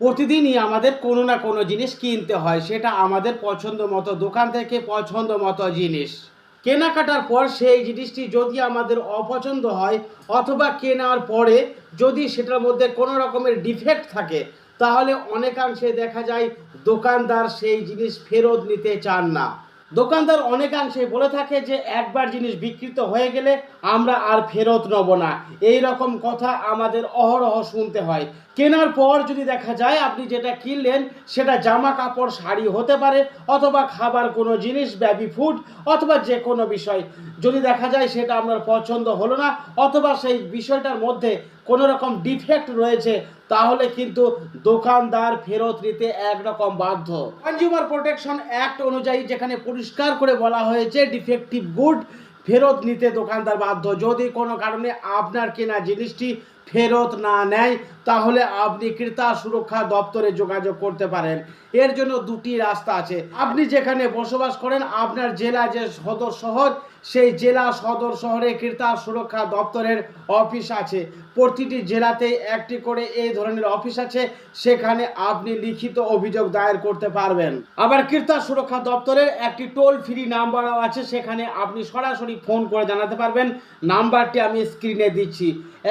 প্রতিদিনই আমাদের কোনো না কোনো জিনিস কিনতে হয়, সেটা আমাদের পছন্দ মতো, দোকান থেকে পছন্দ মতো জিনিস। কেনাকাটার পর সেই জিনিসটি যদি আমাদের অপছন্দ হয় অথবা কেনার পরে যদি সেটার মধ্যে কোনো রকমের ডিফেক্ট থাকে, তাহলে অনেকাংশে দেখা যায় দোকানদার সেই জিনিস ফেরত নিতে চান না। দোকানদার অনেকাংশে বলে থাকে যে, একবার জিনিস বিকৃত হয়ে গেলে আমরা আর ফেরত নেব না। এই রকম কথা আমাদের অহরহ শুনতে হয়। কেনার পর যদি দেখা যায় আপনি যেটা কিনলেন, সেটা জামা কাপড় শাড়ি হতে পারে, অথবা খাবার, কোনো জিনিস বেবি ফুড অথবা যে কোনো বিষয়। যদি দেখা যায় সেটা আপনার পছন্দ হলো না, অথবা সেই বিষয়টার মধ্যে কোনো রকম ডিফেক্ট রয়েছে, তাহলে কিন্তু দোকানদার ফেরত নিতে একরকম বাধ্য। কনজিউমার প্রোটেকশন অ্যাক্ট অনুযায়ী যেখানে পরিষ্কার করে বলা হয়েছে ডিফেক্টিভ গুড ফেরত নিতে দোকানদার বাধ্য। যদি কোনো কারণে আপনার কেনা জিনিসটি ফেরত না নেয় তাহলে আপনি ক্রেতা সুরক্ষা দপ্তরে যোগাযোগ করতে পারেন। এর জন্য দুটি রাস্তা আছে। আপনি যেখানে বসবাস করেন, আপনার জেলা যে সদর শহর, সেই জেলা সদর শহরে ক্রেতা সুরক্ষা দপ্তরের অফিস আছে। প্রতিটি জেলাতেই একটি করে এই ধরনের অফিস আছে, সেখানে আপনি লিখিত অভিযোগ দায়ের করতে পারবেন। আবার ক্রেতা সুরক্ষা দপ্তরের একটি টোল ফ্রি নাম্বারও আছে, সেখানে আপনি সরাসরি ফোন করে জানাতে পারবেন। নাম্বারটি আমি স্ক্রিনে দিচ্ছি।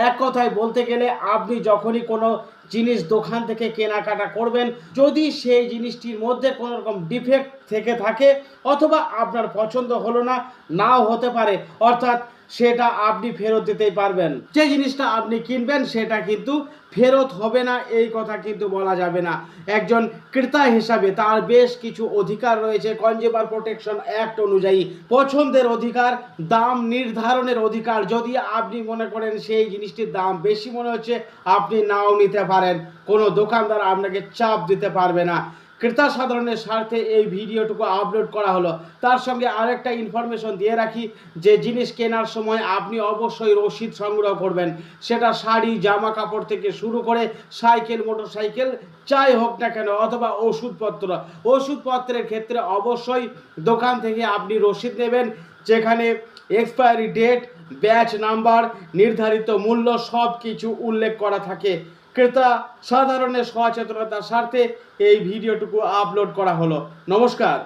এক কথায় বলতে গেলে, আপনি যখনই কোনো জিনিস দোকান থেকে কেনাকাটা করবেন। যদি সেই জিনিসটির মধ্যে কোনো রকম ডিফেক্ট থেকে থাকে অথবা আপনার পছন্দ হলো না, নাও হতে পারে। অর্থাৎ সেটা আপনি ফেরত দিতেই পারবেন। যে জিনিসটা আপনি কিনবেন, সেটা কিন্তু ফেরত হবে না, এই কথা কিন্তু বলা যাবে না। একজন ক্রেতা হিসাবে তার বেশ কিছু অধিকার রয়েছে। কনজিউমার প্রোটেকশন অ্যাক্ট অনুযায়ী পছন্দের অধিকার, দাম নির্ধারণের অধিকার। যদি আপনি মনে করেন সেই জিনিসটির দাম বেশি মনে হচ্ছে, আপনি নাও নিতে পারেন কোনো দোকানদার আপনাকে চাপ দিতে পারবে না। ক্রেতা সাধারণের স্বার্থে এই ভিডিওটুকু আপলোড করা হলো। তার সঙ্গে আরেকটা ইনফরমেশন দিয়ে রাখি, যে জিনিস কেনার সময় আপনি অবশ্যই রসিদ সংগ্রহ করবেন। সেটা শাড়ি জামা কাপড় থেকে শুরু করে সাইকেল, মোটরসাইকেল, যাই হোক না কেন, অথবা ওষুধপত্র। ওষুধপত্রের ক্ষেত্রে অবশ্যই দোকান থেকে আপনি রসিদ নেবেন, যেখানে এক্সপায়ারি ডেট ব্যাচ নাম্বার নির্ধারিত মূল্য সব কিছু উল্লেখ করা থাকে। ক্রেতা সাধারণের সচেতনতার স্বার্থে এই ভিডিওটুকু আপলোড করা হলো। নমস্কার।